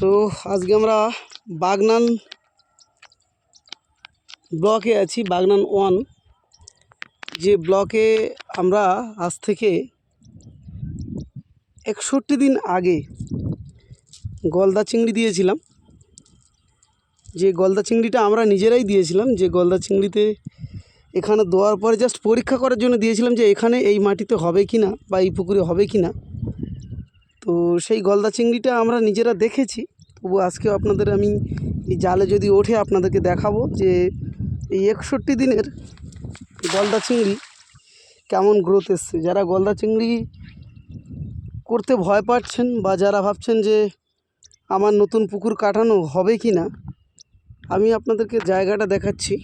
তো আজকে আমরা বাগনান ব্লকে আছি, বাগনান ওয়ান। যে ব্লকে আমরা আজ থেকে একষট্টি দিন আগে গলদা চিংড়ি দিয়েছিলাম। যে গলদা চিংড়িটা আমরা নিজেরাই দিয়েছিলাম, যে গলদা চিংড়িতে এখানে দেওয়ার পরে জাস্ট পরীক্ষা করার জন্য দিয়েছিলাম যে এখানে এই মাটিতে হবে কি না বা এই পুকুরে হবে কি না তো সেই গলদা চিংড়িটা আমরা নিজেরা দেখেছি। তবু আজকে আপনাদের আমি এই জালে যদি ওঠে আপনাদেরকে দেখাবো যে এই একষট্টি দিনের গলদা চিংড়ি কেমন গ্রোথ এসছে। যারা গলদা চিংড়ি করতে ভয় পাচ্ছেন বা যারা ভাবছেন যে আমার নতুন পুকুর কাটানো হবে কি না, আমি আপনাদেরকে জায়গাটা দেখাচ্ছি।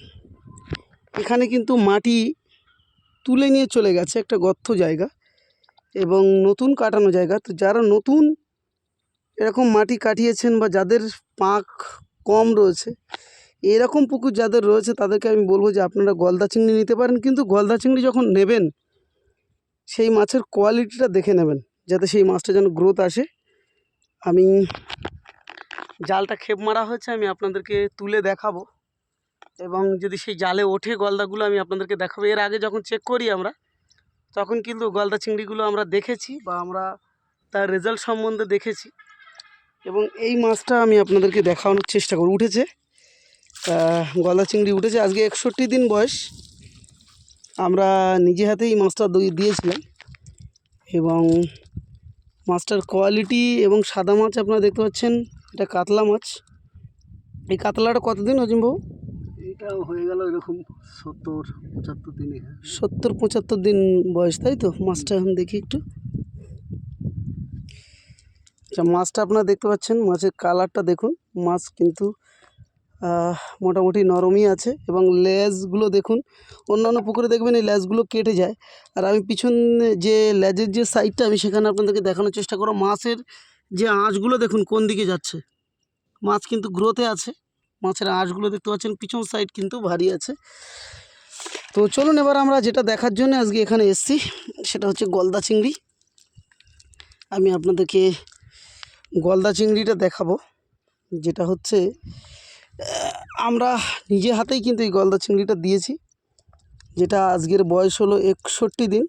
এখানে কিন্তু মাটি তুলে নিয়ে চলে গেছে, একটা গর্ত জায়গা। এবং নতুন কাটানো জায়গা। তো যারা নতুন এরকম মাটি কাটিয়েছেন বা যাদের পাঁক কম রয়েছে, এরকম পুকুর যাদের রয়েছে, তাদেরকে আমি বলব যে আপনারা গলদা চিংড়ি নিতে পারেন, কিন্তু গলদা চিংড়ি যখন নেবেন, সেই মাছের কোয়ালিটিটা দেখে নেবেন, যাতে সেই মাছটা যেন গ্রোথ আসে। আমি জালটা খেপ মারা হয়েছে, আমি আপনাদেরকে তুলে দেখাবো। এবং যদি সেই জালে ওঠে গলদাগুলো, আমি আপনাদেরকে দেখাবো। এর আগে যখন চেক করি আমরা তখন কিন্তু গলদা চিংড়িগুলো আমরা দেখেছি বা আমরা তার রেজাল্ট সম্বন্ধে দেখেছি। এবং এই মাছটা আমি আপনাদেরকে দেখানোর চেষ্টা করি উঠেছে। গলদা চিংড়ি উঠেছে। আজকে একষট্টি দিন বয়স। আমরা নিজে হাতেই মাছটা দই দিয়েছিলাম। এবং মাছটার কোয়ালিটি এবং সাদা মাছ আপনারা দেখতে পাচ্ছেন। এটা কাতলা মাছ। এই কাতলাটা কতদিন অজিমবাবু? এটা হয়ে গেল এরকম সত্তর পঁচাত্তর দিনে। সত্তর পঁচাত্তর দিন বয়স, তাই তো? মাছটা এখন দেখি একটু। আচ্ছা মাছটা আপনারা দেখতে পাচ্ছেন, মাছের কালারটা দেখুন। মাছ কিন্তু মোটামুটি নরমই আছে এবং লেজগুলো দেখুন, অন্যান্য পুকুরে দেখবেন এই লেজগুলো কেটে যায়। আর আমি পিছন যে লেজের যে সাইডটা আমি সেখানে আপনাদেরকে দেখানোর চেষ্টা করো মাছের যে আঁচগুলো দেখুন, কোন দিকে যাচ্ছে। মাছ কিন্তু গ্রোথে আছে। মাছের আঁশগুলো দেখতে পাচ্ছেন, পিছন সাইড কিন্তু ভারী আছে। তো চলুন এবার আমরা যেটা দেখার জন্য আজকে এখানে এসেছি, সেটা হচ্ছে গলদা চিংড়ি। আমি আপনাদেরকে গলদা চিংড়িটা দেখাবো, যেটা হচ্ছে আমরা নিজে হাতেই কিন্তু এই গলদা চিংড়িটা দিয়েছি, যেটা আজকের বয়স হলো একষট্টি দিন।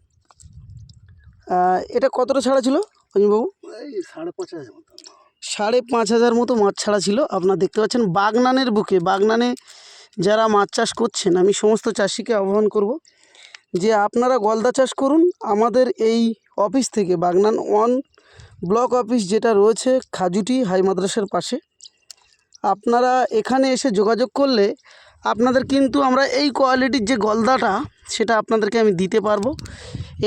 এটা কতটা ছাড়া ছিল অজিমবাবু এই সাড়ে পাঁচ হাজার মতো। সাড়ে পাঁচ হাজার মতো মাছ ছাড়া ছিল। আপনারা দেখতে পাচ্ছেন বাগনানের বুকে, বাগনানে যারা মাছ চাষ করছেন, আমি সমস্ত চাষিকে আহ্বান করব যে আপনারা গলদা চাষ করুন। আমাদের এই অফিস থেকে বাগনান ওয়ান ব্লক অফিস যেটা রয়েছে খাজুটি হাই মাদ্রাসার পাশে, আপনারা এখানে এসে যোগাযোগ করলে আপনাদের কিন্তু আমরা এই কোয়ালিটির যে গলদাটা, সেটা আপনাদেরকে আমি দিতে পারব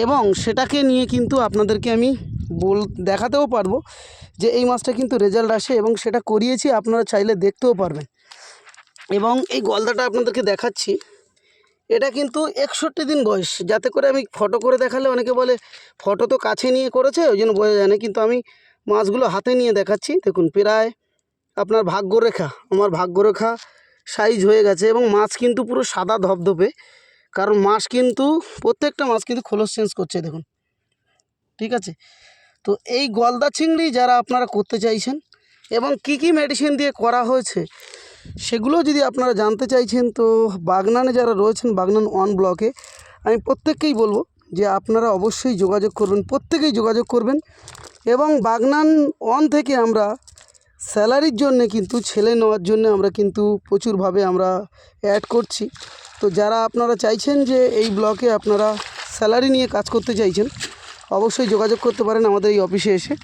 এবং সেটাকে নিয়ে কিন্তু আপনাদেরকে আমি বল, দেখাতেও পারব। যে এই মাছটা কিন্তু রেজাল্ট আসে এবং সেটা করিয়েছি, আপনারা চাইলে দেখতেও পারবেন। এবং এই গলদাটা আপনাদেরকে দেখাচ্ছি, এটা কিন্তু একষট্টি দিন বয়স। যাতে করে আমি ফটো করে দেখালে অনেকে বলে ফটো তো কাছে নিয়ে করেছে, ওই জন্য বোঝা যায় না। কিন্তু আমি মাছগুলো হাতে নিয়ে দেখাচ্ছি। দেখুন, প্রায় আপনার ভাগ্যরেখা, আমার ভাগ্যরেখা সাইজ হয়ে গেছে এবং মাছ কিন্তু পুরো সাদা ধপধপে কারণ মাছ কিন্তু, প্রত্যেকটা মাছ কিন্তু খোলস চেঞ্জ করছে, দেখুন। ঠিক আছে? তো এই গলদা চিংড়ি যারা আপনারা করতে চাইছেন এবং কি কি মেডিসিন দিয়ে করা হয়েছে, সেগুলো যদি আপনারা জানতে চাইছেন, তো বাগনানে যারা রয়েছেন, বাগনান ওয়ান ব্লকে, আমি প্রত্যেককেই বলব যে আপনারা অবশ্যই যোগাযোগ করবেন, প্রত্যেকেই যোগাযোগ করবেন এবং বাগনান ওয়ান থেকে আমরা স্যালারির জন্যে কিন্তু, ছেলে নেওয়ার জন্য আমরা কিন্তু প্রচুরভাবে আমরা অ্যাড করছি। তো যারা আপনারা চাইছেন যে এই ব্লকে আপনারা স্যালারি নিয়ে কাজ করতে চাইছেন অবশ্যই যোগাযোগ করতে পারেন আমাদের এই অফিসে এসে।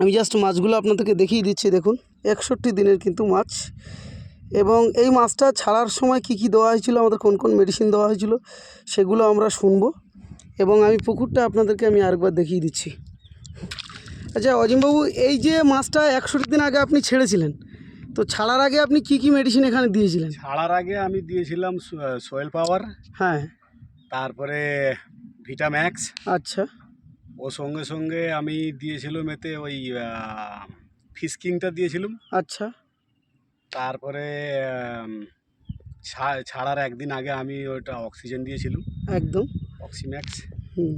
আমি জাস্ট মাছগুলো আপনাদেরকে দেখিয়ে দিচ্ছি দেখুন। একষট্টি দিনের কিন্তু মাছ। এবং এই মাছটা ছাড়ার সময় কি কি দেওয়া হয়েছিল আমাদের কোন কোন মেডিসিন দেওয়া হয়েছিল সেগুলো আমরা শুনব। এবং আমি পুকুরটা আপনাদেরকে আমি আরেকবার দেখিয়ে দিচ্ছি। আচ্ছা অজিমবাবু এই যে মাছটা একষট্টি দিন আগে আপনি ছেড়েছিলেন তো ছাড়ার আগে আপনি কি কি মেডিসিন এখানে দিয়েছিলেন? ছাড়ার আগে আমি দিয়েছিলাম সোয়েল পাওয়ার হ্যাঁ। তারপরে ভিটাম্যাক্স আচ্ছা। ও সঙ্গে সঙ্গে আমি দিয়েছিলাম এতে ওই ফিসকিংটা দিয়েছিলাম। আচ্ছা। তারপরে ছাড়ার একদিন আগে আমি ওটা অক্সিজেন দিয়েছিলাম। একদম। অক্সিম্যাক্স হুম।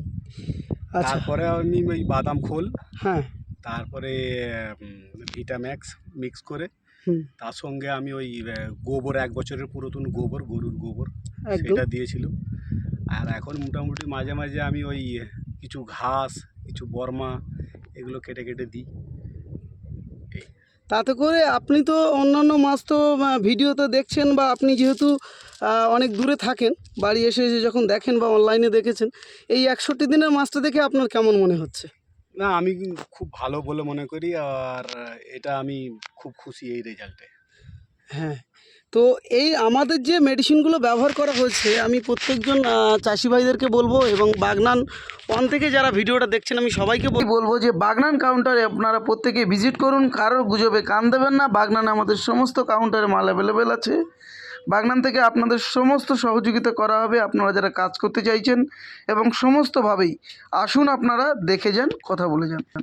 আচ্ছা। তারপরে আমি ওই বাদাম খোল। হ্যাঁ। তারপরে ভিটাম্যাক্স মিক্স করে। তার সঙ্গে আমি ওই গোবর এক বছরের পুরাতন গোবর গরুর গোবর সেটা দিয়েছিল আর এখন মোটামুটি মাঝে মাঝে আমি ওই কিছু ঘাস কিছু বর্মা এগুলো কেটে কেটে দিই। তাতে করে আপনি তো অন্যান্য মাছ তো ভিডিওতে দেখছেন বা আপনি যেহেতু অনেক দূরে থাকেন বাড়ি এসে এসে যখন দেখেন বা অনলাইনে দেখেছেন এই একষট্টি দিনের মাছটা দেখে আপনার কেমন মনে হচ্ছে? না আমি খুব ভালো বলে মনে করি আর এটা আমি খুব খুশি এই রেজাল্টে হ্যাঁ তো এই আমাদের যে মেডিসিনগুলো ব্যবহার করা হয়েছে, আমি প্রত্যেকজন চাষি ভাইদেরকে বলব এবং বাগনান ওয়ান থেকে যারা ভিডিওটা দেখছেন, আমি সবাইকে বল- বলব যে বাগনান কাউন্টারে আপনারা প্রত্যেকে ভিজিট করুন কারোর গুজবে কান দেবেন না, বাগনান আমাদের সমস্ত কাউন্টারে মাল অ্যাভেলেবেল আছে। বাগনান থেকে আপনাদের সমস্ত সহযোগিতা করা হবে, আপনারা যারা কাজ করতে চাইছেন এবং সমস্তভাবেই আসুন আপনারা দেখে যান, কথা বলে যান।